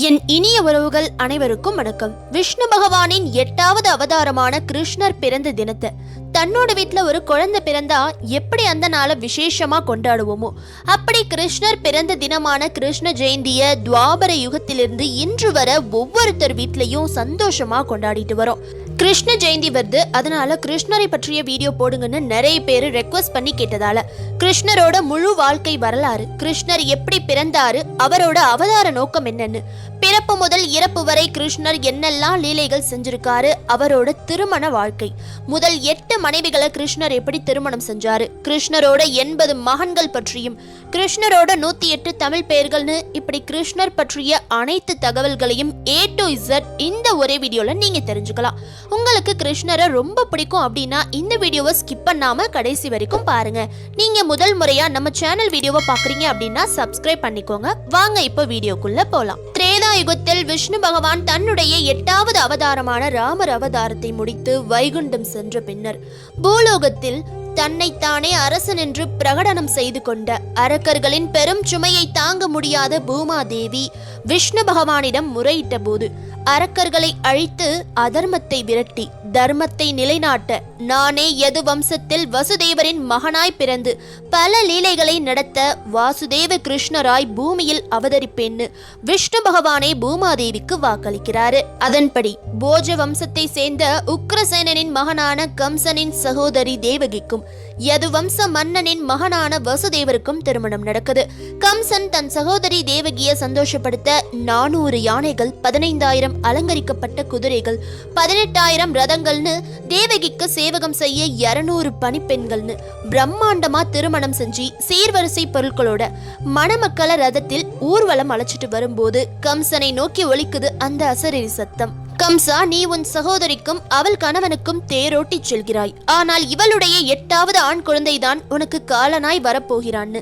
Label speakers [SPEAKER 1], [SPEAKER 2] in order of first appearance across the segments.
[SPEAKER 1] என் இனிய உறவுகள் அனைவருக்கும் வணக்கம். விஷ்ணு பகவானின் எட்டாவது அவதாரமான கிருஷ்ணர் பிறந்த தினத்தை. தன்னோட வீட்டில் ஒரு குழந்தை பிறந்தா எப்படி அந்த நாளை விசேஷமாக கொண்டாடுவோமோ? அப்படி கிருஷ்ணர் பிறந்த தினமான கிருஷ்ண ஜெயந்திய துவாபர யுகத்திலிருந்து இன்று வர ஒவ்வொருத்தர் வீட்லையும் சந்தோஷமா கொண்டாடிட்டு வரோம். கிருஷ்ண ஜெயந்தி வருது. அதனால கிருஷ்ணரை பற்றிய வீடியோ போடுங்கன்னு நிறைய பேர் ரெக்வஸ்ட் பண்ணி கேட்டதால கிருஷ்ணரோட முழு வாழ்க்கை வரலாறு கிருஷ்ணர் எப்படி பிறந்தாரு அவரோட அவதார நோக்கம் என்னன்னு. பிறப்பு முதல் இறப்பு வரை கிருஷ்ணர் என்னெல்லாம் லீலைகள் செஞ்சிருக்காரு அவரோட திருமண வாழ்க்கை. முதல் எட்டு மனைவிகளை கிருஷ்ணர் எப்படி திருமணம் செஞ்சாரு கிருஷ்ணரோட எண்பது மகன்கள் பற்றியும் கிருஷ்ணரோட நூத்தி எட்டு தமிழ் பெயர்கள்னு இப்படி கிருஷ்ணர் பற்றிய அனைத்து தகவல்களையும் ஏ டு இசட் இந்த ஒரே வீடியோல நீங்க தெரிஞ்சுக்கலாம். உங்களுக்கு கிருஷ்ணரை ரொம்ப பிடிக்கும் அப்படின்னா இந்த வீடியோவை ஸ்கிப் பண்ணாம கடைசி வரைக்கும் பாருங்க. நீங்க முதல் முறையா நம்ம சேனல் வீடியோவை பாக்குறீங்க அப்படின்னா சப்ஸ்கிரைப் பண்ணிக்கோங்க. வாங்க இப்போ வீடியோக்குள்ள போலாம். திரேதா யுகத்தில் விஷ்ணு பகவான் தன்னுடைய எட்டாவது அவதாரமான ராமர் அவதாரத்தை முடித்து வைகுண்டம் சென்ற பின்னர் பூலோகத்தில் தன்னைத்தானே அரசன் என்று பிரகடனம் செய்து கொண்ட அரக்கர்களின் பெரும் சுமையை தாங்க முடியாத பூமாதேவி விஷ்ணு பகவானிடம் முறையிட்ட போது அரக்கர்களை அழித்து அதர்மத்தை விரட்டி தர்மத்தை நிலைநாட்ட நானே எது வம்சத்தில் வசுதேவரின் மகனாய் பிறந்து பல லீலைகளை நடத்த வாசுதேவ கிருஷ்ணராய் பூமியில் அவதரிப்பேன்னு விஷ்ணு பகவானே பூமாதேவிக்கு வாக்களிக்கிறாரு. அதன்படி போஜ வம்சத்தை சேர்ந்த உக்ரசேனனின் மகனான கம்சனின் சகோதரி தேவகிக்கும் யது வம்ச மன்னனின் மகனான வசுதேவருக்கும் திருமணம் நடக்குது. கம்சன் தன் சகோதரி தேவகியை சந்தோஷப்படுத்த நானூறு யானைகள் பதினைந்தாயிரம் அலங்கரிக்கப்பட்ட குதிரைகள் பதினெட்டாயிரம் ரதங்கள்னு தேவகிக்கு சேவகம் செய்ய இருநூறு பணிப்பெண்கள்னு பிரம்மாண்டமா திருமணம் செஞ்சு சீர்வரிசை பொருட்களோட மணமக்களை ரதத்தில் ஊர்வலம் அழைச்சிட்டு வரும்போது கம்சனை நோக்கி ஒலிக்குது அந்த அசரீரி சத்தம். கம்சா நீ உன் சகோதரிக்கும் அவள் கணவனுக்கும் தேரோட்டிச் செல்கிறாய். ஆனால் இவளுடைய எட்டாவது ஆண் குழந்தைதான் உனக்கு காலனாய் வரப்போகிறான்னு.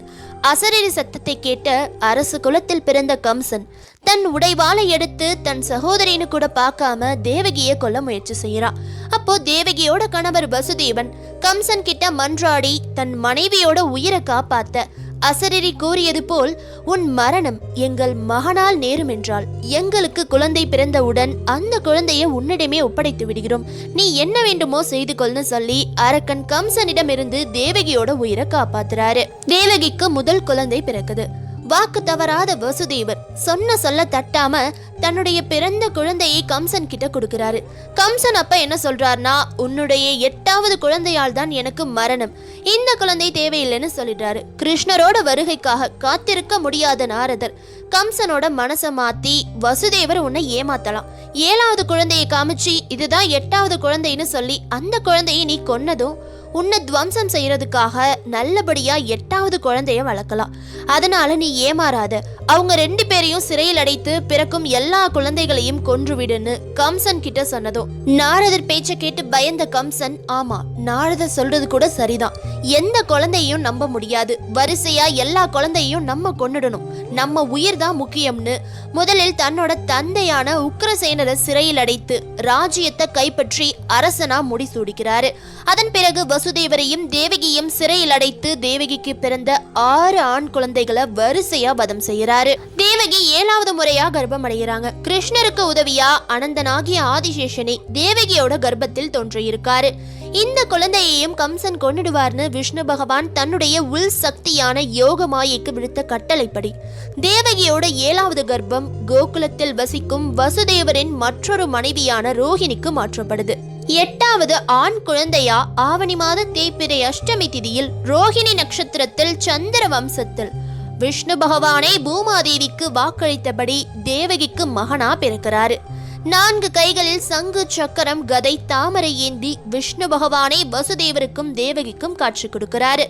[SPEAKER 1] அசரீரி சத்தத்தை கேட்ட அரசு குலத்தில் பிறந்த கம்சன் தன் உடைவாளை எடுத்து தன் சகோதரின்னு கூட பார்க்காம தேவகியை கொல்ல முயற்சி செய்யறான் அப்போ தேவகியோட கணவர் வசுதேவன் கம்சன் கிட்ட மன்றாடி தன் மனைவியோட உயிரை காப்பாத்த அசரிரி கூறியது போல் உன் மரணம் எங்கள் மகனால் நேரும் என்றால் எங்களுக்கு குழந்தை பிறந்தவுடன் அந்த குழந்தையை உன்னிடமே ஒப்படைத்து விடுகிறோம். நீ என்ன வேண்டுமோ செய்து கொள்னு சொல்லி அரக்கன் கம்சனிடமிருந்து தேவகியோட உயிரை காப்பாத்துறாரு. தேவகிக்கு முதல் குழந்தை பிறக்குது. வாக்கு தவறாத வசுதேவர் சொன்ன சொல்ல தட்டாம தன்னுடைய பிறந்த குழந்தையை கம்சன் கிட்ட கொடுக்கிறாரு. கம்சன் அப்ப என்ன சொல்றாருனா உன்னுடைய எட்டாவது குழந்தையால் தான் எனக்கு மரணம். இந்த குழந்தை தேவையில்லைன்னு சொல்லிடுறாரு கிருஷ்ணரோட வருகைக்காக காத்திருக்க முடியாத நாரதர் கம்சனோட மனசை மாத்தி வசுதேவர் உன்னை ஏமாத்தலாம். ஏழாவது குழந்தையை காமிச்சு இதுதான் எட்டாவது குழந்தைன்னு சொல்லி அந்த குழந்தையை நீ கொன்னதும் உன்னை துவம்சம் செய்யறதுக்காக நல்லபடியா எட்டாவது குழந்தைய வளர்க்கலாம். அதனால நீ ஏமாறாத. அவங்க ரெண்டு பேரையும் சிறையில் அடைத்து பிறக்கும் எல்லா குழந்தைகளையும் கொன்றுவிடுன்னு கம்சன் கிட்ட சொன்னதும். நாரதர் பேச்ச கேட்டு பயந்த கம்சன் ஆமா நாரதர் சொல்றது கூட சரிதான். எந்த குழந்தையும் நம்ப முடியாது. வரிசையா எல்லா குழந்தையும் நம்ம கொண்டுடணும் நம்ம உயிர் தான் முக்கியம்னு. முதலில் தன்னோட தந்தையான உக்ரசேனரை சிறையில் அடைத்து ராஜ்யத்தை கைப்பற்றி அரசனா முடிசூடிக்கிறாரு. அதன் பிறகு வசுதேவரையும் தேவகியும் சிறையில் அடைத்து தேவகிக்கு பிறந்த ஆறு ஆண் குழந்தைகளை வரிசையா வதம் செய்யறாரு தேவகி ஏழாவது முறையா கர்ப்பம் அடைகிறாங்க கிருஷ்ணருக்கு உதவியா அனந்தனாகிய ஆதிசேஷனை தேவகியோட கர்ப்பத்தில் தோன்றியிருக்காரு. இந்த குழந்தையையும் கம்சன் கொண்டுடுவார்னு விஷ்ணு பகவான் தன்னுடைய உள் சக்தியான யோக மாயைக்கு விடுத்த கட்டளைப்படி தேவகியோட ஏழாவது கர்ப்பம் கோகுலத்தில் வசிக்கும் வசுதேவரின் மற்றொரு மனைவியான ரோஹிணிக்கு மாற்றப்படுது. எட்டாவது ஆண் குழந்தையா ஆவணி மாத தேய்பிரை அஷ்டமி திதியில் ரோஹிணி நட்சத்திரத்தில் சந்திர வம்சத்தில். விஷ்ணு பகவானே பூமாதேவிக்கு வாக்களித்தபடி தேவகிக்கு மகனா பிறக்கிறாரு. நான்கு கைகளில் சங்கு சக்கரம் கதை தாமரை ஏந்தி விஷ்ணு பகவானே வசுதேவருக்கும் தேவகிக்கும் காட்சி கொடுக்கிறாரு.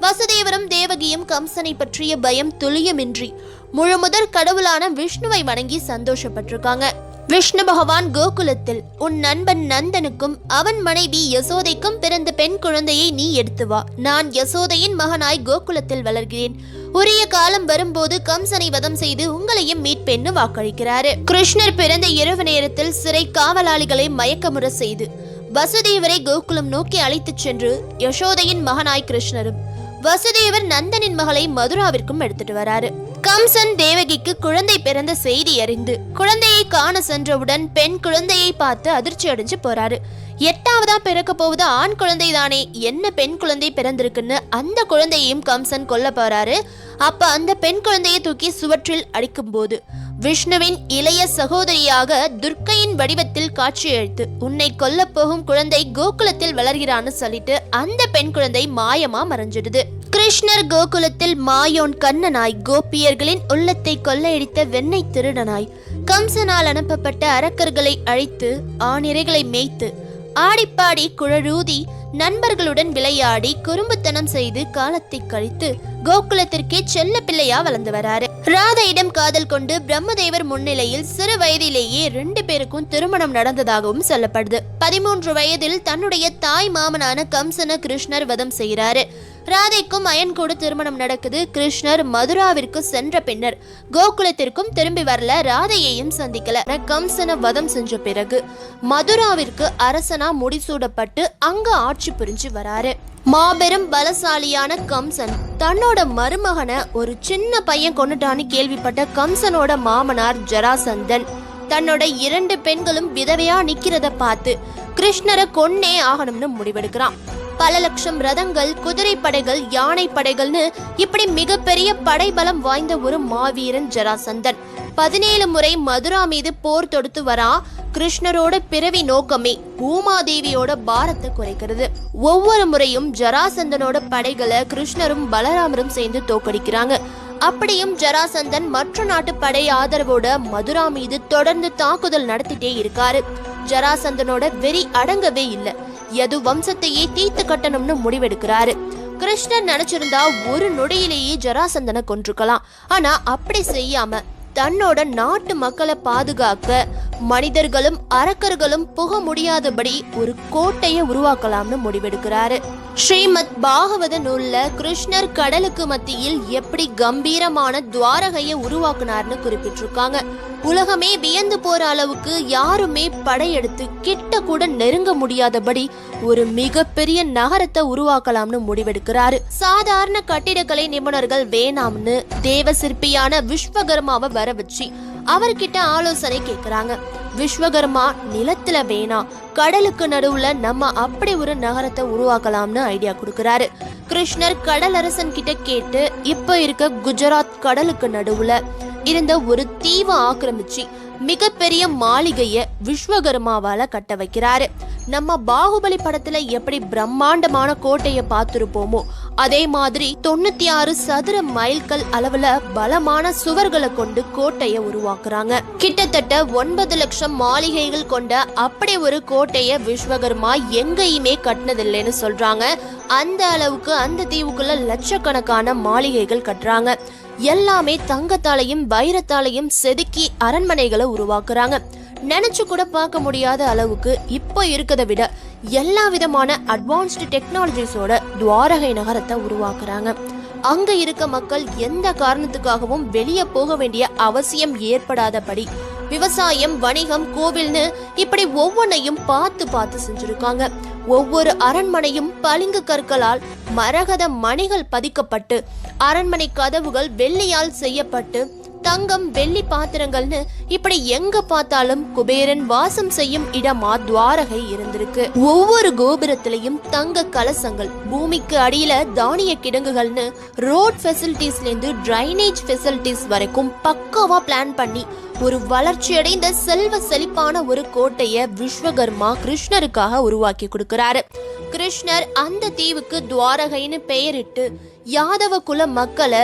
[SPEAKER 1] வசுதேவரும் தேவகியும் கம்சனை பற்றிய பயம் துளியமின்றி முழுமுதற் கடவுளான விஷ்ணுவை வணங்கி சந்தோஷப்பட்டிருக்காங்க. விஷ்ணு பகவான் கோகுலத்தில் உன் நண்பன் நந்தனுக்கும் அவன் மனைவி யசோதைக்கும் பிறந்த பெண் குழந்தையை நீ எடுத்து வா. நான் யசோதையின் மகனாய் கோகுலத்தில் வளர்கிறேன். உரிய காலம் வரும்போது கம்சனை வதம் செய்து உங்களையும் மீட்பெண்ணு வாக்களிக்கிறாரு. கிருஷ்ணர் பிறந்த இரவு நேரத்தில் சிறை காவலாளிகளை மயக்கமுற செய்து வசுதேவரை கோகுலம் நோக்கி அழைத்துச் சென்று யசோதையின் மகனாய் கிருஷ்ணரும் வசுதேவர் நந்தனின் மகளை மதுராவிற்கும் எடுத்துட்டு வராரு. கம்சன் தேவகிக்கு குழந்தை பிறந்த செய்தி அறிந்து குழந்தையை காண சென்றவுடன் பெண் குழந்தையை பார்த்து அதிர்ச்சி அடைஞ்சு போறாரு. எட்டாவதா பிறக்க போவது ஆண் குழந்தை தானே என்ன பெண் குழந்தை பிறந்திருக்குன்னு அந்த குழந்தையையும் கம்சன் கொல்ல போறாரு. அப்ப அந்த பெண் குழந்தையை தூக்கி சுவற்றில் அடிக்கும்போது விஷ்ணுவின் இளைய சகோதரியாக துர்க்கையின் வடிவத்தில் காட்சியளித்து உன்னை கொல்ல போகும் குழந்தை கோகுலத்தில் வளர்கிறான்னு சொல்லிட்டு அந்த பெண் குழந்தை மாயமா மறைஞ்சிடுது. கிருஷ்ணர் கோகுலத்தில் மாயோன் கண்ணனாய் கோபியர்களின் உள்ளத்தை கொள்ளையடித்த வெண்ணை திருடனாய் கம்சனால் அனுப்பப்பட்ட அரக்கர்களை அழித்து ஆணிரைகளை மேய்த்து ஆடிப்பாடி குழலூதி நண்பர்களுடன் விளையாடி குறும்புத்தனம் செய்து காலத்தை கழித்து கோகுலத்திற்கே செல்ல பிள்ளையா வளர்ந்து வராரு. ராதையிடம் காதல் கொண்டு பிரம்மதேவர் முன்னிலையில் சிறு வயதிலேயே ரெண்டு பேருக்கும் திருமணம் நடந்ததாகவும் சொல்லப்படுது. பதிமூன்று வயதில் தன்னுடைய தாய் மாமனான கம்சன கிருஷ்ணர் வதம் செய்கிறாரு. ராதைக்கும் அயன் கூட திருமணம் நடக்குது. கிருஷ்ணர் மதுராவிற்கு சென்ற பின்னர் கோகுலத்திற்கும் திரும்பி வரல. ராதையையும் சந்திக்கல. கம்சன வதம் செஞ்ச பிறகு மதுராவிற்கு அரசனா முடிசூடப்பட்டு அங்க ஆட்சி புரிஞ்சு வராரு. மாபெரும் பலசாலியான கம்சன் தன்னோட மருமகனை ஒரு சின்ன பையன் கொண்டுட்டான்னு கேள்விப்பட்ட கம்சனோட மாமனார் ஜராசந்தன் தன்னோட இரண்டு பெண்களும் விதவையா நிக்கிறத பார்த்து கிருஷ்ணரை கொன்னே ஆகணும்னு முடிவெடுக்கிறான். பல லட்சம் ரதங்கள் குதிரை படைகள் யானை படைகள்னு இப்படி மிகப்பெரிய படைபலம் வாய்ந்த ஒரு மாவீரன் ஜராசந்தன். பதினேழு முறை மதுரா மீது போர் தொடுத்து வரா கிருஷ்ணரோட பிறவி நோக்கமே பூமாதேவியோட பாரத்தை குறைக்கிறது. ஒவ்வொரு முறையும் ஜராசந்தனோட படைகளை கிருஷ்ணரும் பலராமரும் சேர்ந்து தோக்கடிக்கிறாங்க அப்படியும் ஜராசந்தன் மற்ற நாட்டு படை ஆதரவோட மதுரா மீது தொடர்ந்து தாக்குதல் நடத்திட்டே இருக்காரு. ஜராசந்தனோட வெறி அடங்கவே இல்லை. யது வம்சத்தையே தீத்து கட்டணும்னு முடிவெடுக்கிறாரு. கிருஷ்ணன் நினைச்சிருந்தா ஒரு நொடியிலேயே ஜராசந்தனை கொன்றுக்கலாம். ஆனா அப்படி செய்யாம தன்னோட நாட்டு மக்களை பாதுகாக்க மனிதர்களும் அரக்கர்களும் புக முடியாதபடி ஒரு கோட்டையை உருவாக்கலாம்னு முடிவெடுக்கிறாரு. ஸ்ரீமத் பாகவத நூல்ல கிருஷ்ணர் கடலுக்கு மத்தியில் எப்படி கம்பீரமான துவாரகையை உருவாக்குனார்னு குறிப்பிட்டிருக்காங்க. உலகமே வியந்து போற அளவுக்கு யாருமே படையெடுத்து கிட்ட கூட நெருங்க முடியாதபடி ஒரு மிகப்பெரிய நகரத்தை உருவாக்கலாம்னு முடிவெடுக்கிறாரு. சாதாரண கட்டிடக்கலை நிபுணர்கள் வேணாம்னு தேவ சிற்பியான விஸ்வகர்மாவை வர வச்சு அவர்கிட்ட ஆலோசனை கேக்குறாங்க. விஸ்வகர்மா நிலத்துல வேணாம் கடலுக்கு நடுவுல நம்ம அப்படி ஒரு நகரத்தை உருவாக்கலாம்னு ஐடியா கொடுக்கறாரு. கிருஷ்ணர் கடலரசன் கிட்ட கேட்டு இப்ப இருக்க குஜராத் கடலுக்கு நடுவுல இருந்த ஒரு தீவை ஆக்கிரமிச்சு மிகப்பெரிய மாளிகைய விஸ்வகர்மாவால கட்ட வைக்கிறாரு. நம்ம பாகுபலி படத்துல எப்படி பிரம்மாண்டமான கோட்டையை பார்த்திருப்போமோ அதே மாதிரி தொண்ணூத்தி ஆறு சதுர மைல்கள் அளவுல பலமான சுவர்களை கொண்டு கோட்டையை உருவாக்குறாங்க. கிட்டத்தட்ட ஒன்பது லட்சம் மாளிகைகள் கொண்ட அப்படி ஒரு கோட்டையை விஸ்வகர்மா எங்கேயுமே கட்டினதில்லைன்னு சொல்றாங்க. அந்த அளவுக்கு அந்த தீவுக்குள்ள லட்சக்கணக்கான மாளிகைகள் கட்டுறாங்க. எல்லாமே தங்கத்தாலையும் வைரத்தாலையும் செதுக்கி அரண்மனைகளை உருவாக்குறாங்க. நினைச்சு கூட பார்க்க முடியாத அளவுக்கு இப்போ இருக்கதை விட எல்லா விதமான அட்வான்ஸ்டு டெக்னாலஜிஸோட துவாரகை நகரத்தை உருவாக்குறாங்க. அங்க இருக்க மக்கள் எந்த காரணத்துக்காகவும் வெளியே போக வேண்டிய அவசியம் ஏற்படாதபடி விவசாயம் வணிகம் கோவில்னு இப்படி ஒவ்வொன்றையும் பார்த்து பார்த்து செஞ்சிருக்காங்க. ஒவ்வொரு அரண்மனையும் பளிங்கு கற்களால் மரகத மணிகள் பதிக்கப்பட்டு அரண்மனை கதவுகள் வெள்ளியால் செய்யப்பட்டு தங்கம் வெள்ளி பாத்திரங்கள்னு இப்படி எங்க பார்த்தாலும் குபேரன் வாசம் செய்யும் இடமா துவாரகை இருந்திருக்கு. ஒவ்வொரு கோபுரத்திலையும் தங்க கலசங்கள் பூமிக்கு அடியில தானிய கிடங்குகள்னு ரோட் ஃபெசிலிட்டிஸ்ல இருந்து டிரைனேஜ் ஃபெசிலிட்டிஸ் வரைக்கும் பக்காவா பிளான் பண்ணி ஒரு வளர்ச்சியடைந்த செல்வ செழிப்பான ஒரு கோட்டைய விஸ்வகர்மா கிருஷ்ணருக்காக உருவாக்கி கொடுக்கிறாரு. கிருஷ்ணர் அந்த தீவுக்கு துவாரகைன்னு பெயரிட்டு யாதவ குல மக்களை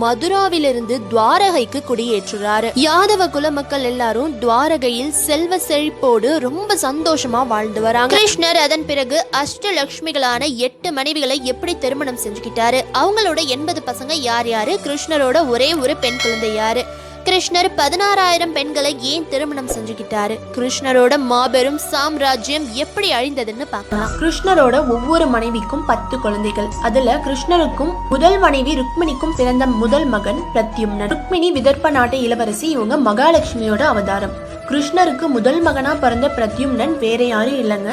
[SPEAKER 1] மதுராவிலிருந்து துவாரகைக்கு குடியேற்றுறாரு. யாதவ குல மக்கள் எல்லாரும் துவாரகையில் செல்வ செழிப்போடு ரொம்ப சந்தோஷமா வாழ்ந்து வராங்க. கிருஷ்ணர் அதன் பிறகு அஷ்டலக்ஷ்மிகளான எட்டு மனைவிகளை எப்படி திருமணம் செஞ்சுக்கிட்டாரு? அவங்களோட எண்பது பசங்க யார் யாரு? கிருஷ்ணரோட ஒரே ஒரு பெண் குழந்தை யாரு? கிருஷ்ணர் பதினாறாயிரம் பெண்களை ஏன் திருமணம் செஞ்சுக்கிட்டாரு? கிருஷ்ணரோட மாபெரும் சாம்ராஜ்யம் எப்படி அழிந்ததுன்னு பார்க்கலாம்.
[SPEAKER 2] கிருஷ்ணரோட ஒவ்வொரு மனைவிக்கும் பத்து குழந்தைகள். அதுல கிருஷ்ணருக்கும் முதல் மனைவி ருக்மிணிக்கும் பிறந்த முதல் மகன் பிரத்யும்னன் ருக்மிணி விதர்ப்ப நாட்டு இளவரசி இவங்க மகாலட்சுமியோட அவதாரம். கிருஷ்ணருக்கு முதல் மகனா பிறந்த பிரத்யும்னன் வேற யாரும் இல்லைங்க.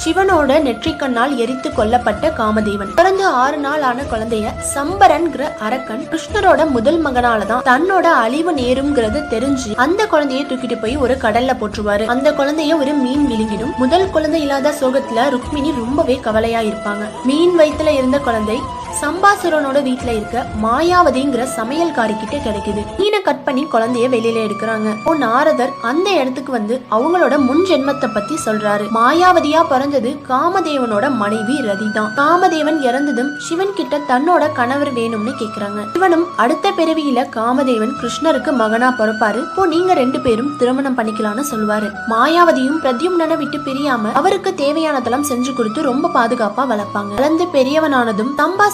[SPEAKER 2] சிவனோட நெற்றிக்கண்ணால் எரித்து கொல்லப்பட்ட காமதேவன். பிறந்து ஆறு நாள் ஆன குழந்தைய சம்பரன்கிற அரக்கன் கிருஷ்ணரோட முதல் மகனால தான் தன்னோட அழிவு நேரும்ங்கிறது தெரிஞ்சு அந்த குழந்தைய தூக்கிட்டு போய் ஒரு கடல்ல போட்டுருவாரு அந்த குழந்தைய ஒரு மீன் விழுங்கிடும். முதல் குழந்தை இல்லாத சோகத்துல ருக்மிணி ரொம்பவே கவலையா இருப்பாங்க. மீன் வயிற்றுல இருந்த குழந்தை சம்பாசுரனோட வீட்டுல இருக்க மாயாவதிங்கிற சமையல்காரி கிட்ட கிடைக்குது. மீனை கட் பண்ணி குழந்தைய வெளியில எடுக்கிறாங்க. இப்போ நாரதர் அந்த இடத்துக்கு வந்து அவங்களோட முன் ஜென்மத்தை பத்தி சொல்றாரு. மாயாவதியா பிறந்தது காமதேவனோட மனைவி ரதி தான் காமதேவன் இறந்ததும் சிவன் கிட்ட தன்னோட கணவர் வேணும்னு கேக்குறாங்க. சிவனும் அடுத்த பிறவியில காமதேவன் கிருஷ்ணருக்கு மகனா பிறப்பாரு. இப்போ நீங்க ரெண்டு பேரும் திருமணம் பண்ணிக்கலாம்னு சொல்லுவாரு மாயாவதியும் பிரத்யும்னனை விட்டு பிரியாம அவருக்கு தேவையானதெல்லாம் செஞ்சு கொடுத்து ரொம்ப பாதுகாப்பா வளர்ப்பாங்க. வளர்ந்து பெரியவனானதும்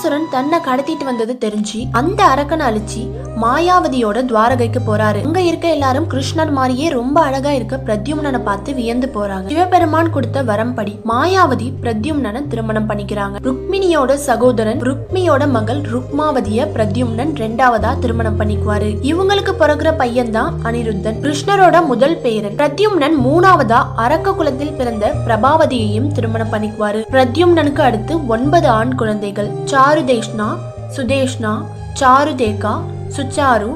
[SPEAKER 2] தம்பாசுரன் தன்னை கடத்திட்டு வந்தது தெரிஞ்சு அந்த அரக்கனை அழிச்சு மாயாவதியோட துவாரகைக்கு போறாரு. அங்க இருக்க எல்லாரும் கிருஷ்ணர் மாதிரியே ரொம்ப அழகா இருக்க பிரத்யும்னனை பார்த்து வியந்து போறாங்க. சிவபெருமான் கொடுத்த வரம்படி மாயாவதி பிரத்யும்னனை திருமணம் பண்ணிக்கிறாங்க. ருக்மிணியோட சகோதரன் ருக்மியோட மகள் ருக்மாவதிய பிரத்யும்னன் ரெண்டாவதா திருமணம் பண்ணிக்குவாரு. இவங்களுக்கு பிறகுற பையன் தான் அனிருத்தன். கிருஷ்ணரோட முதல் பேரன். பிரத்யும்னன் மூணாவதா அரக்க குலத்தில் பிறந்த பிரபாவதியையும் திருமணம் பண்ணிக்குவாரு. பிரத்யும்னனுக்கு அடுத்து ஒன்பது ஆண் குழந்தைகள். சாருதேஷ்னா சுதேஷ்னா சாருதேகா சுச்சாரு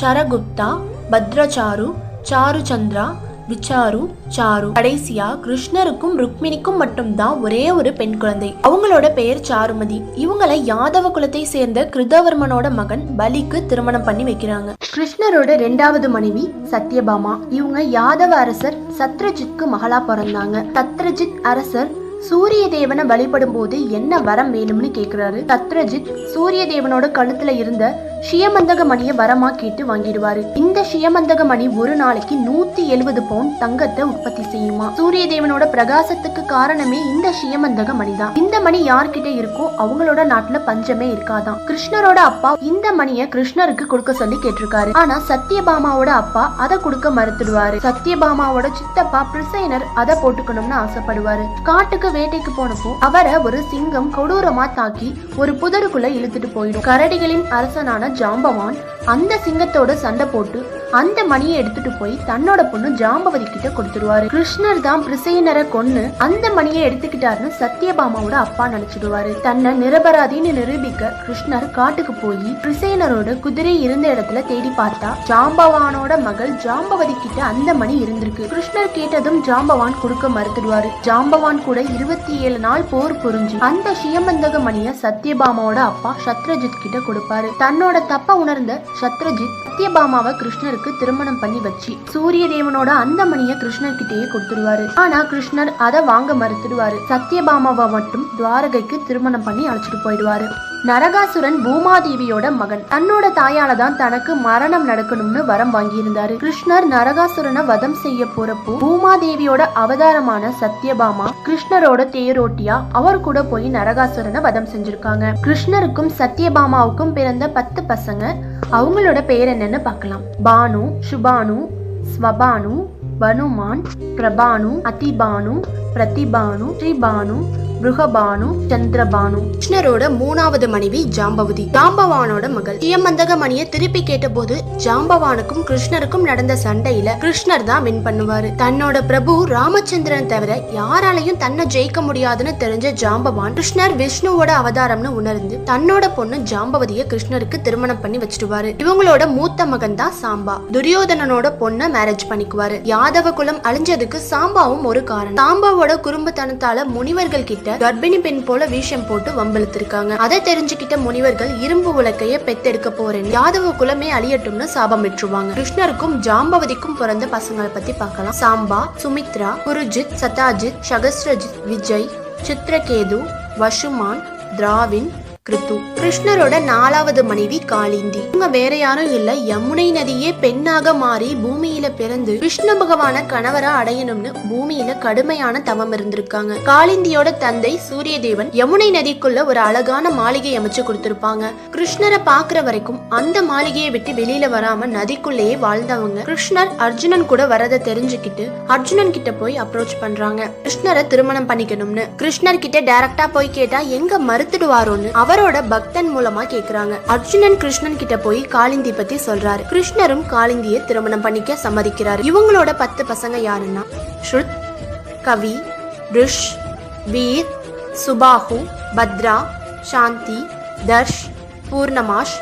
[SPEAKER 2] சரகுப்தா பத்ரசாரு சாருச்சந்திரா விச்சாரு சாரு கடைசியா கிருஷ்ணருக்கும் ருக்மிணிக்கும் மட்டும்தான் ஒரே ஒரு பெண் குழந்தை. அவங்களோட பெயர் சாருமதி. இவங்கள யாதவ குலத்தை சேர்ந்த கிருதவர்மனோட மகன் பலிக்கு திருமணம் பண்ணி வைக்கிறாங்க. கிருஷ்ணரோட ரெண்டாவது மனைவி சத்யபாமா. இவங்க யாதவ அரசர் சத்ரஜித்க்கு மகளா பிறந்தாங்க. சத்ரஜித் அரசர் சூரிய தேவனை வழிபடும் போது என்ன வரம் வேணும்னு கேக்குறாரு சத்ரஜித். சூரிய தேவனோட கழுத்துல இருந்த ஷியமந்தக மணியை வரமா கேட்டு வாங்கிடுவாரு. இந்த ஷியமந்தக மணி ஒரு நாளைக்கு நூத்தி எழுபது பவுண்ட் தங்கத்தை உற்பத்தி செய்யுமா? சூரிய தேவனோட பிரகாசத்துக்கு காரணமே இந்த ஷியமந்தக மணி தான் இந்த மணி யார்கிட்ட இருக்கோ அவங்களோட நாட்டுல பஞ்சமே இருக்காதான். கிருஷ்ணரோட அப்பா இந்த மணியை கிருஷ்ணருக்கு கொடுக்க சொல்லி கேட்டிருக்காரு. ஆனா சத்யபாமாவோட அப்பா அதை கொடுக்க மறுத்துடுவாரு. சத்யபாமாவோட சித்தப்பா பிரிசைனர் அதை போட்டுக்கணும்னு ஆசைப்படுவாரு. காட்டுக்கு வேட்டைக்கு போனப்போ அவரை ஒரு சிங்கம் கொடூரமா தாக்கி ஒரு புதருக்குள்ள இழுத்துட்டு போயிடும். கரடிகளின் அரசனான ஜாம்பவான் அந்த சிங்கத்தோட சண்டை போட்டு அந்த மணியை எடுத்துட்டு போய் தன்னோட பொண்ணு ஜாம்பவதி கிட்ட கொடுத்துருவாரு. கிருஷ்ணர் தான் பிரிசையினரை கொன்னு அந்த மணியை எடுத்துக்கிட்டாருன்னு சத்யபாமாவோட அப்பா நினைச்சிடுவாரு. தன்னை நிரபராதின்னு நிரூபிக்க கிருஷ்ணர் காட்டுக்கு போய் பிரிசையினரோட குதிரை இருந்த இடத்துல தேடி பார்த்தா ஜாம்பவானோட மகள் ஜாம்பவதி கிட்ட அந்த மணி இருந்திருக்கு. கிருஷ்ணர் கேட்டதும் ஜாம்பவான் கொடுக்க மறுத்துடுவாரு. ஜாம்பவான் கூட இருபத்தி ஏழு நாள் போர் புரிஞ்சு அந்த சியமந்தக மணிய சத்யபாமாவோட அப்பா சத்ரஜித் கிட்ட கொடுப்பாரு. தன்னோட தப்ப உணர்ந்த சத்ரஜித் சத்யபாமாவை கிருஷ்ணர் கிருஷ்ணருக்கு திருமணம் பண்ணி வச்சு சூரிய தேவனோட அந்த மணிய கிருஷ்ணர்கிட்டயே கொடுத்துருவாரு. ஆனா கிருஷ்ணர் அதை வாங்க மறுத்துடுவாரு. சத்யபாமாவை மட்டும் துவாரகைக்கு திருமணம் பண்ணி அழைச்சிட்டு போயிடுவாரு. நரகாசுரன் பூமாதேவியோட மகன். தன்னோட தாயால தான் தனக்கு மரணம் நடக்கணும்னு வரம் வாங்கியிருந்தாரு. கிருஷ்ணர் நரகாசுரனை வதம் செய்ய போறப்போ பூமாதேவியோட அவதாரமான சத்யபாமா கிருஷ்ணரோட தேரோட்டியா அவர் கூட போய் நரகாசுரனை வதம் செஞ்சிருக்காங்க. கிருஷ்ணருக்கும் சத்யபாமாவுக்கும் பிறந்த பத்து பசங்க அவங்களோட பேர் என்னன்னு பார்க்கலாம். பானு భాను శుభాను స్వభాను బనుమాన్ ప్రభాను అతిభాను ప్రతిభాను శ్రీభాను ருகபானு சந்திரபானு. கிருஷ்ணரோட மூணாவது மனைவி ஜாம்பவதி. ஜாம்பவானோட மகள். சியமந்தக மணியை திருப்பி கேட்டபோது ஜாம்பவானுக்கும் கிருஷ்ணருக்கும் நடந்த சண்டையில கிருஷ்ணர் தான் வின் பண்ணுவாரு. தன்னோட பிரபு ராமச்சந்திரன் தவிர யாராலையும் தன்னை ஜெயிக்க முடியாதுன்னு தெரிஞ்ச ஜாம்பவான் கிருஷ்ணர் விஷ்ணுவோட அவதாரம்னு உணர்ந்து தன்னோட பொண்ணு ஜாம்பவதிய கிருஷ்ணருக்கு திருமணம் பண்ணி வச்சிடுவாரு. இவங்களோட மூத்த மகன் தான் சாம்பா. துரியோதனனோட பொண்ணை மேரேஜ் பண்ணிக்குவாரு. யாதவ குலம் அழிஞ்சதுக்கு சாம்பாவும் ஒரு காரணம். சாம்பாவோட குறும்புத்தனத்தால முனிவர்கள் கிட்ட கர்ப்பிணி பெண் போல வீஷம் போட்டு வம்பிழுத்திருக்காங்க. அதை தெரிஞ்சுக்கிட்ட முனிவர்கள் இரும்பு உலக்கைய பெத்தெடுக்க போறேன் யாதவ குலமே அழியட்டும்னு சாபம் பெற்றுவாங்க. கிருஷ்ணருக்கும் ஜாம்பவதிக்கும் பிறந்த பசங்களை பத்தி பார்க்கலாம். சாம்பா சுமித்ரா குருஜித் சதாஜித் சகஸ்ரஜித் விஜய் சித்ரகேது வசுமான் திராவின் கிருத்து கிருஷ்ணரோட நாலாவது மனைவி காளிந்தி. இவங்க வேற யாரும் இல்ல. யமுனை நதியே பெண்ணாக மாறி பூமியில பிறந்து விஷ்ணு பகவான கணவரா அடையணும்னு பூமியில கடுமையான தவம் இருந்திருக்காங்க. காளிந்தியோட தந்தை சூரியதேவன் யமுனை நதிக்குள்ள ஒரு அழகான மாளிகை அமைச்சு கொடுத்திருப்பாங்க. கிருஷ்ணரை பாக்குற வரைக்கும் அந்த மாளிகையை விட்டு வெளியில வராம நதிக்குள்ளேயே வாழ்ந்தவங்க. கிருஷ்ணர் அர்ஜுனன் கூட வரதை தெரிஞ்சுக்கிட்டு அர்ஜுனன் கிட்ட போய் அப்ரோச் பண்றாங்க. கிருஷ்ணரை திருமணம் பண்ணிக்கணும்னு. கிருஷ்ணர் கிட்ட டைரக்டா போய் கேட்டா எங்க மறுத்துடுவாரோன்னு? அவர் யாரோட பக்தன் மூலமா கேக்குறாங்க. அர்ஜுனன் கிருஷ்ணன் கிட்ட போய் காளிந்தி பத்தி சொல்றாரு. கிருஷ்ணரும் காளிந்தியை திருமணம் பண்ணிக்க சம்மதிக்கிறாரு. இவங்களோட பத்து பசங்க யாருன்னா? ஸ்ருத் கவி ரிஷ் வீர் சுபாஹு பத்ரா சாந்தி தர்ஷ் பூர்ணமாஷ்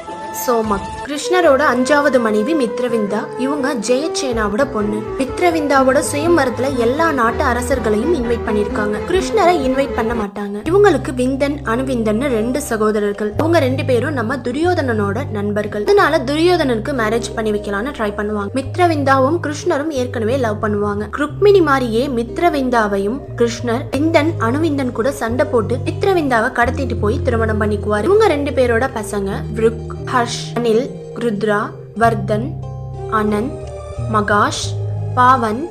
[SPEAKER 2] சோமக் கிருஷ்ணரோட அஞ்சாவது மனைவி மித்ரவிந்தா. இவங்க ஜெயச்சேனாவோட பொண்ணு. மித்ரவிந்தாவோட சுயமரத்துல எல்லா நாட்டு அரசர்களையும் இன்வைட் பண்ணிருக்காங்க. கிருஷ்ணரை இன்வைட் பண்ண மாட்டாங்க. இவங்களுக்கு விந்தன் அணுவிந்தன் ரெண்டு சகோதரர்கள். அவங்க ரெண்டு பேரும் நம்ம துரியோதனனோட நண்பர்கள். இதனால துரியோதனனுக்கு மேரேஜ் பண்ணி வைக்கலாம்னு ட்ரை பண்ணுவாங்க. மித்ரவிந்தாவும் கிருஷ்ணரும் ஏற்கனவே லவ் பண்ணுவாங்க. ருக்மிணி மாதிரியே மித்ரவிந்தாவையும் கிருஷ்ணர் விந்தன் அணுவிந்தன் கூட சண்டை போட்டு மித்ரவிந்தாவை கடத்திட்டு போய் திருமணம் பண்ணிக்குவார். இவங்க ரெண்டு பேரோட பசங்க விருக் ஹர்ஷ் அனில் ருத்ரா வர்தன் அனந்த் மகாஷ் பாவன்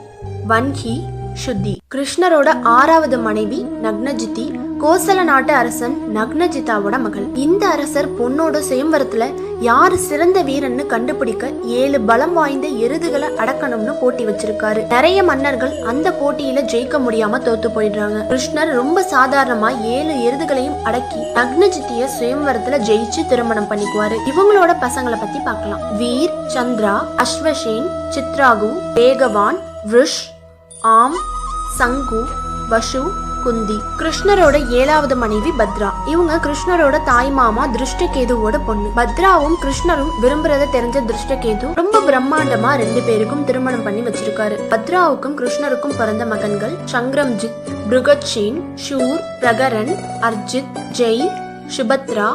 [SPEAKER 2] வன்ஹி சுத்தி. கிருஷ்ணரோட ஆறாவது மனைவி நக்னஜிதி கோசல நாட்டு அரசன் நக்னஜிதாவோட மகள். இந்த அரசர் பொண்ணோட சுயம்பரத்துல யாரு சிறந்த வீரன்னு கண்டுபிடிக்க ஏழு பலம் வாய்ந்த எருதுகளை அடக்கணும்னு போட்டி வச்சிருக்காரு. நிறைய மன்னர்கள் அந்த போட்டியில ஜெயிக்க முடியாம தோத்து போயிடுறாங்க. கிருஷ்ணர் ரொம்ப சாதாரணமா ஏழு எருதுகளையும் அடக்கி நக்னஜித்திய சுயம்பரத்துல ஜெயிச்சு திருமணம் பண்ணிக்குவாரு. இவங்களோட பசங்களை பத்தி பார்க்கலாம். வீர் சந்திரா அஸ்வசேன் சித்ராகு வேகவான் விஷ் ஆம் சங்கு வசு குந்தி. கிருஷ்ணரோட ஏழாவது மனைவி பத்ரா. இவங்க கிருஷ்ணரோட தாய் மாமா திருஷ்டகேதுவோட பொண்ணு. பத்ராவும் கிருஷ்ணரும் விரும்புறத தெரிஞ்ச திருஷ்டகேது ரொம்ப பிரம்மாண்டமா ரெண்டு பேருக்கும் திருமணம் பண்ணி வச்சிருக்காரு. பத்ராவுக்கும் கிருஷ்ணருக்கும் பிறந்த மகன்கள் சங்கரம்ஜித் பிருகத்சேன் ஷூர் பிரகரன் அர்ஜித் ஜெய் சுபத்ரா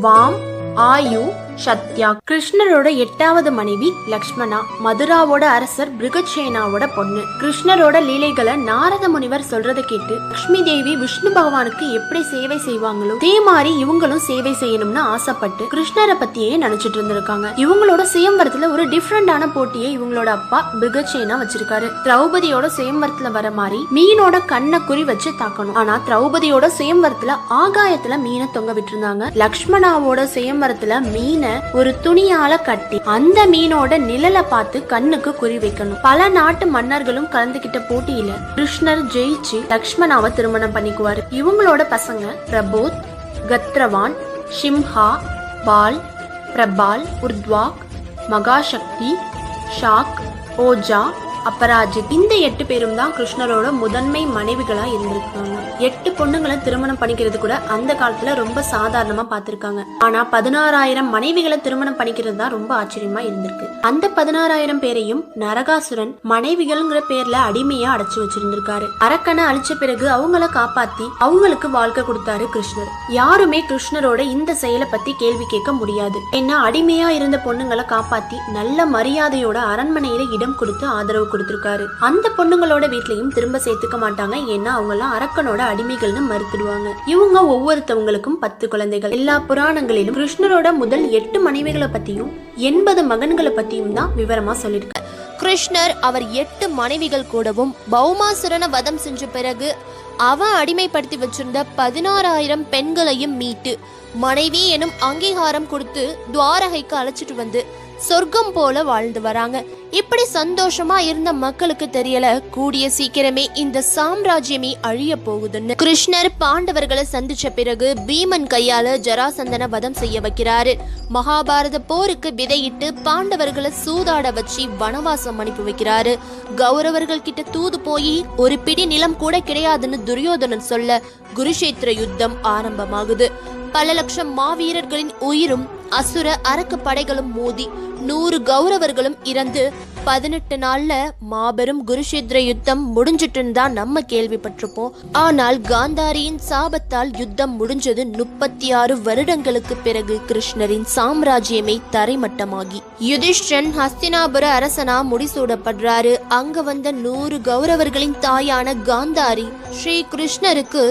[SPEAKER 2] வாம் ஆயு சத்யா கிருஷ்ணரோட எட்டாவது மனைவி லக்ஷ்மணா மதுராவோட அரசர் பிருகச்சேனாவோட பொண்ணு. கிருஷ்ணரோட லீலைகளை நாரத முனிவர் சொல்றத கேட்டு லக்ஷ்மி தேவி விஷ்ணு பகவானுக்கு எப்படி சேவை செய்வாங்களோ அதே மாதிரி இவங்களும் சேவை செய்யணும்னு ஆசைப்பட்டு கிருஷ்ணரை பத்தியே நினைச்சிட்டு இருந்திருக்காங்க. இவங்களோட சுயம்பரத்துல ஒரு டிஃப்ரெண்டான போட்டியை இவங்களோட அப்பா பிருகச்சேனா வச்சிருக்காரு. திரௌபதியோட சுயம்பரத்துல வர மாதிரி மீனோட கண்ணை குறி வச்சு தாக்கணும். ஆனா திரௌபதியோட சுயம்பரத்துல ஆகாயத்துல மீனை தொங்க விட்டுருந்தாங்க. லக்ஷ்மணாவோட சுயம்பரத்துல மீன் ஒரு துணியால கட்டி அந்த மீனோட நிழலை பார்த்து கண்ணுக்கு குறி வைக்கணும். பல நாட்டு மன்னர்களும் கலந்துகிட்ட போட்டியில கிருஷ்ணர் ஜெயிச்சு லக்ஷ்மணாவை திருமணம் பண்ணிக்குவாரு. இவங்களோட பசங்க பிரபோத் கத்ரவான் ஷிம்ஹா பால் பிரபால் உர்த்வாக் மகாசக்தி ஷாக் ஓஜா அபராஜித் இந்த எட்டு பேரும் தான் கிருஷ்ணரோட முதன்மை மனைவிகளா இருந்திருக்காங்க. எட்டு பொண்ணுங்களை திருமணம் பண்ணிக்கிறது கூட அந்த காலத்துல ரொம்ப சாதாரணமா பார்த்திருக்காங்க. ஆனா பதினாறாயிரம் மனைவிகளை திருமணம் பண்ணிக்கிறது தான் ரொம்ப ஆச்சரியமா இருந்திருக்கு. அந்த பதினாறாயிரம் பேரையும் நரகாசுரன் மனைவிகள்ங்கிற பேர்ல அடிமையா அடைச்சு வச்சிருந்திருக்காரு. அரக்கனை அழிச்ச பிறகு அவங்கள காப்பாத்தி அவங்களுக்கு வாழ்க்கை கொடுத்தாரு கிருஷ்ணர். யாருமே கிருஷ்ணரோட இந்த செயலை பத்தி கேள்வி கேட்க முடியாது. ஏன்னா அடிமையா இருந்த பொண்ணுங்களை காப்பாத்தி நல்ல மரியாதையோட அரண்மனையில இடம் கொடுத்து ஆதரவு கொடுத்துருக்காரு. அந்த பொண்ணுங்களோட வீட்லயும் திரும்ப சேர்த்துக்க மாட்டாங்க. ஏன்னா அவங்க எல்லாம் அரக்கனோட அடிமைகள்னு மறுத்துடுவாங்க. இவங்க ஒவ்வொருத்தவங்களுக்கும் பத்து குழந்தைகள். எல்லா புராணங்களிலும் கிருஷ்ணரோட முதல் எட்டு மனைவிகளை பத்தியும் எண்பது மகன்களை பத்தியும் தான் விவரமா சொல்லியிருக்காரு
[SPEAKER 1] கிருஷ்ணர் அவர் எட்டு மனைவிகள் கூடவும் பௌமாசுரனை வதம் செஞ்ச பிறகு அவ அடிமைப்படுத்தி வச்சிருந்த பதினாறாயிரம் பெண்களையும் மீட்டு மனைவி எனும் அங்கீகாரம் கொடுத்து துவாரகைக்கு அழைச்சிட்டு வந்து சொர்க்கம் போல வாழ்ந்து வராங்க. இப்படி சந்தோஷமா இருந்த மக்களுக்கு தெரியல. கூடிய சீக்கிரமே இந்த சாம்ராஜ்யமே அழிய போகுதுன்னு. கிருஷ்ணர் பாண்டவர்களை சந்திச்ச பிறகு பீமன் கையால ஜராசந்தன வதம் செய்ய வைக்கிறாரு. மகாபாரத போருக்கு விதையிட்டு பாண்டவர்களை சூதாட வச்சு வனவாசம் அனுப்பி வைக்கிறாரு. கௌரவர்கள் கிட்ட தூது போய் ஒரு பிடி நிலம் கூட கிடையாதுன்னு துரியோதனன் சொல்ல குருஷேத்திர யுத்தம் ஆரம்பமாகுது. பல லட்சம் மாவீரர்களின் உயிரும் அசுர அரக்கு படைகளும் மோதி நூறு கௌரவர்களும் இறந்து பதினெட்டு நாள்ல மாபெரும் குருஷேத்ர யுத்தம் முடிஞ்சிட்டுன்னு தான் நம்ம கேள்விப்பட்டிருப்போம். ஆனால் காந்தாரியின் சாபத்தால் யுத்தம் முடிஞ்சது முப்பத்தி ஆறு வருடங்களுக்கு பிறகு கிருஷ்ணரின் சாம்ராஜ்யமே தரைமட்டமாகி. யுதிஷ்டன் ஹஸ்தினாபுர அரசனா முடிசூடப்படுறாரு. அங்க வந்த நூறு கௌரவர்களின் தாயான காந்தாரி ஸ்ரீ கிருஷ்ணருக்கு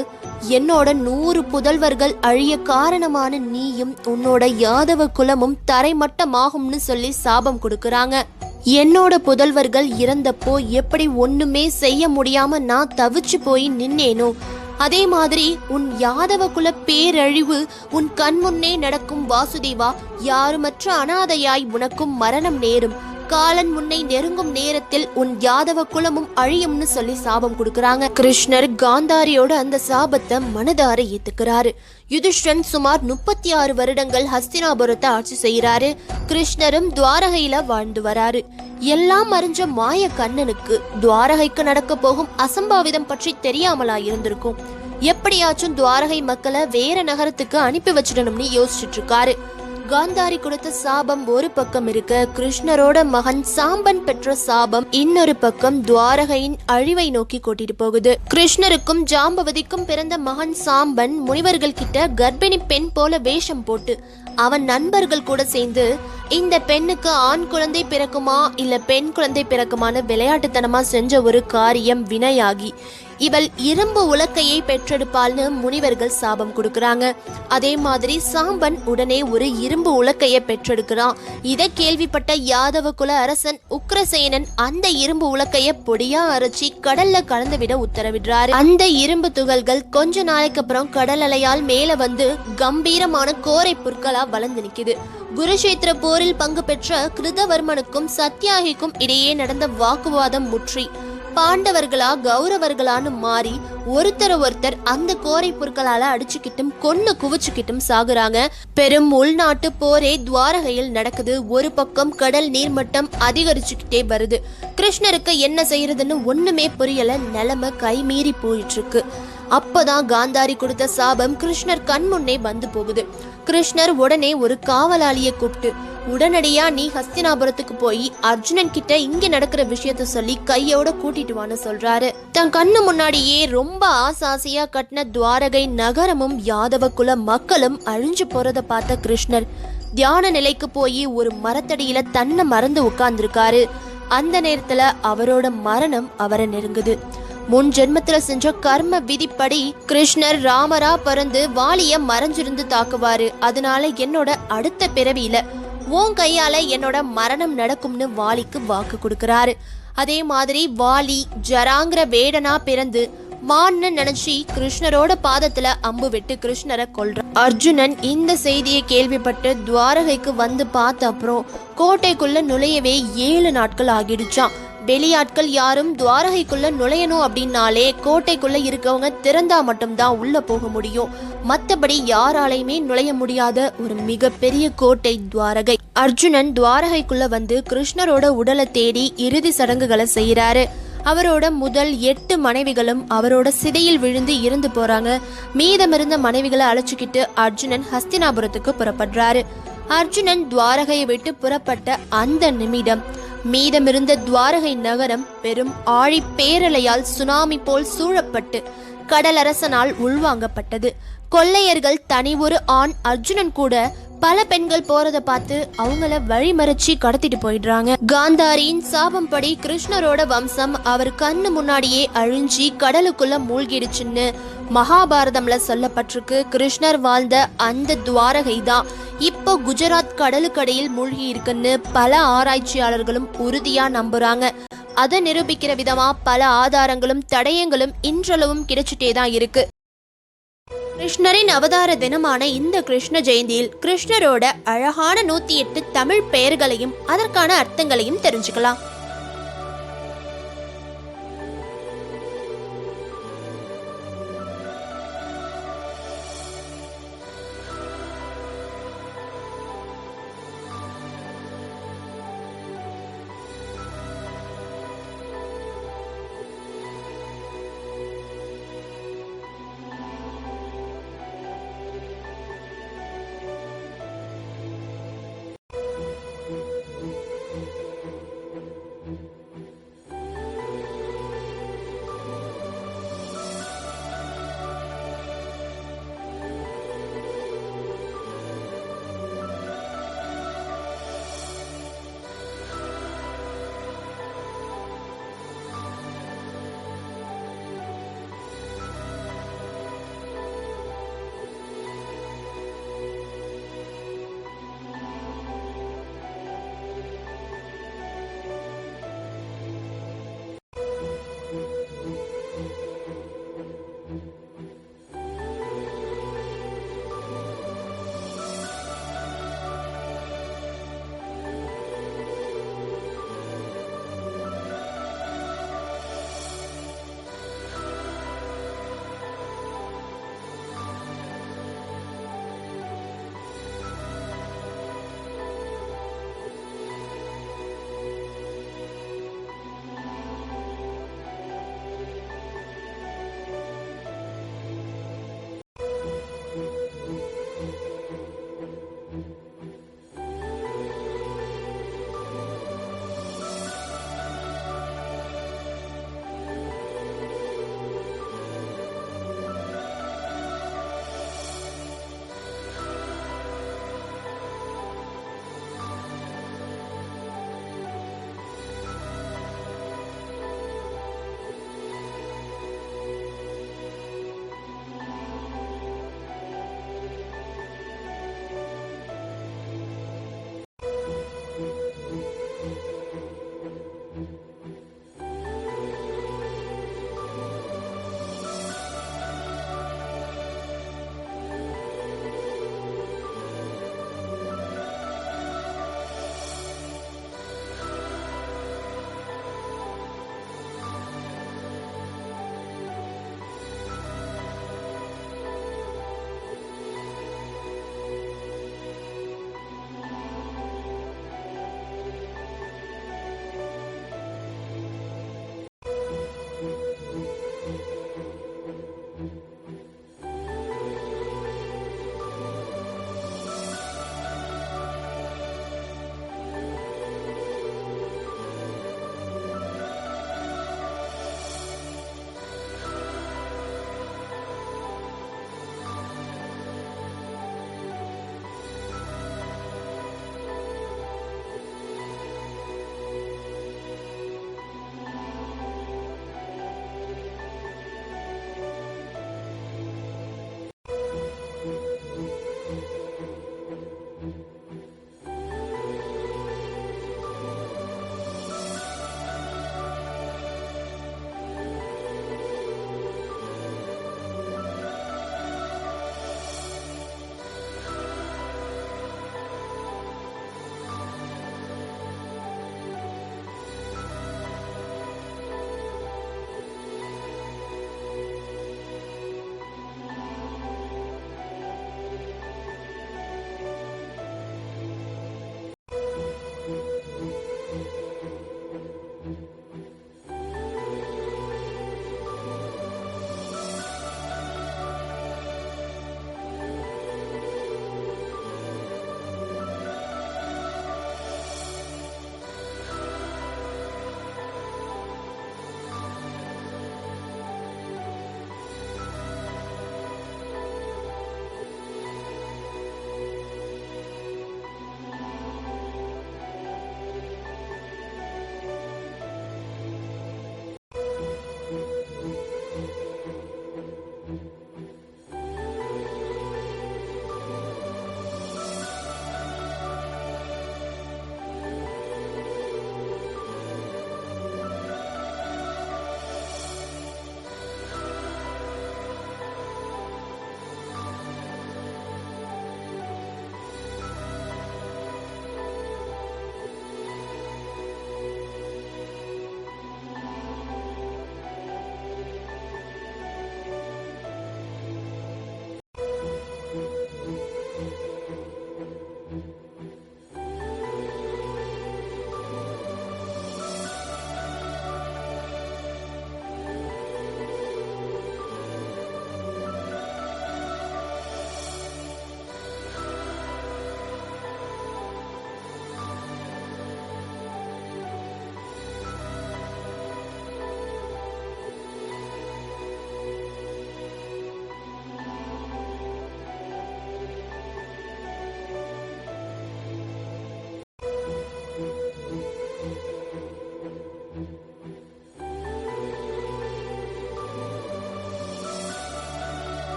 [SPEAKER 1] என்னோட நூறு புதல்வர்கள் அழிய காரணமான நீயும் உன்னோட யாதவ குலமும் தரைமட்டமாகும்னு சொல்லி சாபம் கொடுக்கறாங்க. என்னோட புதல்வர்கள் இறந்தப்போ எப்படி ஒண்ணுமே செய்ய முடியாம நான் தவிச்சு போய் நின்னேனோ? அதே மாதிரி உன் யாதவ குல பேரழிவு உன் கண் முன்னே நடக்கும் வாசுதேவா யாருமற்ற அனாதையாய் உனக்கும் மரணம் நேரும். காலன் முன்னை நெருங்கும் நேரத்தில் உன் யாதவ குலமும் அழியும்னு சொல்லி சாபம் கொடுக்கறாங்க. கிருஷ்ணர் காந்தாரியோட அந்த சாபத்தை மனதார ஏத்துக்கிறாரு. யுதிஷ்டன் சுமார் முப்பத்தி ஆறு வருடங்கள் ஹஸ்தினாபுரத்தை ஆட்சி செய்யறாரு. கிருஷ்ணரும் துவாரகையில வாழ்ந்து வராரு. எல்லாம் அறிஞ்ச மாய கண்ணனுக்கு துவாரகைக்கு நடக்க போகும் அசம்பாவிதம் பற்றி தெரியாமலா இருந்திருக்கும். எப்படியாச்சும் துவாரகை மக்களை வேற நகரத்துக்கு அனுப்பி வச்சிடணும்னு யோசிச்சுட்டு இருக்காரு. காந்தாரி கொடுத்த சாபம் ஒரு பக்கம் இருக்க கிருஷ்ணரோட மகன் சாம்பன் பெற்ற சாபம் இன்னொரு பக்கம் துவாரகையின் அழிவை நோக்கி கூட்டிட்டு போகுது. கிருஷ்ணருக்கும் ஜாம்பவதிக்கும் பிறந்த மகன் சாம்பன் முனிவர்கள் கிட்ட கர்ப்பிணி பெண் போல வேஷம் போட்டு அவன் நண்பர்கள் கூட சேர்ந்து இந்த பெண்ணுக்கு ஆண் குழந்தை பிறக்குமா இல்ல பெண் குழந்தை பிறக்குமான்னு விளையாட்டுத்தனமா செஞ்ச ஒரு காரியம் வினையாகி இவள் இரும்பு உலக்கையை பெற்றெடுப்பாள்னு முனிவர்கள் சாபம் கொடுக்கறாங்க. அதே மாதிரி சாம்பன் உடனே ஒரு இரும்பு உலக்கையை பெற்றெடுக்கிறான். இதை கேள்விப்பட்ட யாதவ குல அரசன் உக்ரசேனன் அந்த இரும்பு உலக்கைய பொடியா அரைச்சி கடல்ல கலந்துவிட உத்தரவிடுறாரு. அந்த இரும்பு துகள்கள் கொஞ்ச நாளைக்கு அப்புறம் கடல் அலையால் மேல வந்து கம்பீரமான கோரை புற்களா வளர்ந்து நிக்குது. குருஷேத்திர போரில் பங்கு பெற்ற கிருதவர்மனுக்கும் சத்யாகிக்கும் இடையே நடந்த வாக்குவாதம் முற்றி. பாண்டவர்களா கௌரவர்களான்னு மாறி ஒருத்தர் ஒருத்தர் அந்த கோரை பொருட்களால அடிச்சுக்கிட்டும் கொன்னு குவிச்சுக்கிட்டும் சாகுறாங்க. பெரும் உள்நாட்டு போரே துவாரகையில் நடக்குது. ஒரு பக்கம் கடல் நீர்மட்டம் அதிகரிச்சுக்கிட்டே வருது. கிருஷ்ணருக்கு என்ன செய்யறதுன்னு ஒண்ணுமே புரியல. நிலைமை கைமீறி போயிட்டு இருக்கு அப்பதான் காந்தாரி கொடுத்த சாபம் கிருஷ்ணர் கண் முன்னே வந்து போகுது. கிருஷ்ணர் உடனே ஒரு காவலாளிய கூப்பிட்டு உடனடியா நீ ஹஸ்தினாபுரத்துக்கு போய் அர்ஜுனன் கிட்ட இங்க நடக்கிற விஷயத்த சொல்லி கையோட கூட்டிட்டு வான்னு சொல்றாரு. தன் கண்ணு முன்னாடியே ரொம்ப ஆசாசியா கட்டின துவாரகை நகரமும் யாதவ குல மக்களும் அழிஞ்சு போறத பார்த்த கிருஷ்ணர் தியான நிலைக்கு போய் ஒரு மரத்தடியில தன்னை மறந்து உட்கார்ந்துருக்காரு. அந்த நேரத்துல அவரோட மரணம் அவரை நெருங்குது. முன் ஜென்மத்துல செஞ்ச கர்ம விதிப்படி கிருஷ்ணர் ராமரா பறந்து வாலிய மறைஞ்சிருந்து தாக்குவாரு. அதனால என்னோட அடுத்த பிறவியில உன் கையால என்னோட மரணம் நடக்கும்னு வாலிக்கு வாக்கு கொடுக்கறாரு. அதே மாதிரி வாலி ஜராங்கிற வேடனா பிறந்து மான்னு நினைச்சு கிருஷ்ணரோட பாதத்துல அம்பு விட்டு கிருஷ்ணரை கொல்றான் அர்ஜுனன் இந்த செய்தியை கேள்விப்பட்டு துவாரகைக்கு வந்து பார்த்த அப்புறம் கோட்டைக்குள்ள நுழையவே ஏழு நாட்கள் ஆகிடுச்சான் வெளியாட்கள் யாரும் துவாரகைக்குள்ள நுழையணும் அப்படின்னாலே கோட்டைக்குள்ள இருக்கவங்க திறந்தா மட்டும்தான் உள்ள போக முடியும். மத்தபடி யாராலையுமே நுழைய முடியாத ஒரு மிகப்பெரிய கோட்டை துவாரகை. அர்ஜுனன் துவாரகைக்குள்ள வந்து கிருஷ்ணரோட உடலை தேடி இறுதி சடங்குகளை செய்யறாரு அவரோட முதல் எட்டு மனைவிகளும் அவரோட சிதையில் விழுந்து இறந்து போறாங்க. மீதமிருந்த மனைவிகளை அழைச்சிக்கிட்டு அர்ஜுனன் ஹஸ்தினாபுரத்துக்கு புறப்படுறாரு. அர்ஜுனன் துவாரகையை விட்டு புறப்பட்ட அந்த நிமிடம் மீதமிருந்த துவாரகை நகரம் பெரும் ஆழி பேரலையால் சுனாமி போல் சூழப்பட்டு கடலரசனால் உள்வாங்கப்பட்டது. கொள்ளையர்கள் தனி ஒரு ஆண் அர்ஜுனன் கூட பல பெண்கள் போறத பார்த்து அவங்கள வழிமறைச்சு கடத்திட்டு போயிடுறாங்க. காந்தாரியின் சாபம்படி கிருஷ்ணரோட வம்சம் அவர் கண்ணு முன்னாடியே அழிஞ்சி கடலுக்குள்ள மூழ்கிடுச்சுன்னு மகாபாரதம்ல சொல்லப்பட்டிருக்கு. கிருஷ்ணர் வாழ்ந்த அந்த துவாரகை தான் இப்போ குஜராத் கடலுக்கடையில் மூழ்கி இருக்குன்னு பல ஆராய்ச்சியாளர்களும் உறுதியா நம்புறாங்க. அதை நிரூபிக்கிற விதமா பல ஆதாரங்களும் தடயங்களும் இன்றளவும் கிடைச்சிட்டே தான் இருக்கு. கிருஷ்ணரின் அவதார தினமான இந்த கிருஷ்ண ஜெயந்தியில் கிருஷ்ணரோட அழகான நூத்தி எட்டு தமிழ் பெயர்களையும் அதற்கான அர்த்தங்களையும் தெரிஞ்சுக்கலாம்.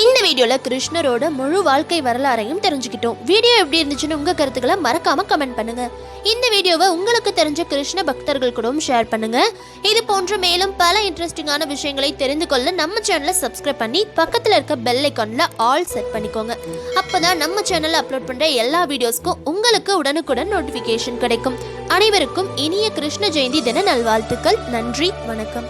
[SPEAKER 1] இந்த வீடியோல கிருஷ்ணரோட முழு வாழ்க்கை வரலாறையும் தெரிஞ்சுக்கிட்டோம். வீடியோ எப்படி இருந்துச்சுன்னு உங்க கருத்துக்களை மறக்காம கமெண்ட் பண்ணுங்க. இந்த வீடியோவை உங்களுக்கு தெரிஞ்ச கிருஷ்ண பக்தர்கள் கூடவும் ஷேர் பண்ணுங்க. இது போன்ற மேலும் பல இன்ட்ரெஸ்டிங்கான விஷயங்களை தெரிந்து கொள்ள நம்ம சேனலை சப்ஸ்கிரைப் பண்ணி பக்கத்துல இருக்க பெல் ஐக்கான்ல ஆல் செட் பண்ணிக்கோங்க. அப்பதான் நம்ம சேனலில் அப்லோட் பண்ற எல்லா வீடியோஸ்க்கும் உங்களுக்கு உடனுக்குடன் நோட்டிபிகேஷன் கிடைக்கும். அனைவருக்கும் இனிய கிருஷ்ண ஜெயந்தி தின நல்வாழ்த்துக்கள். நன்றி வணக்கம்.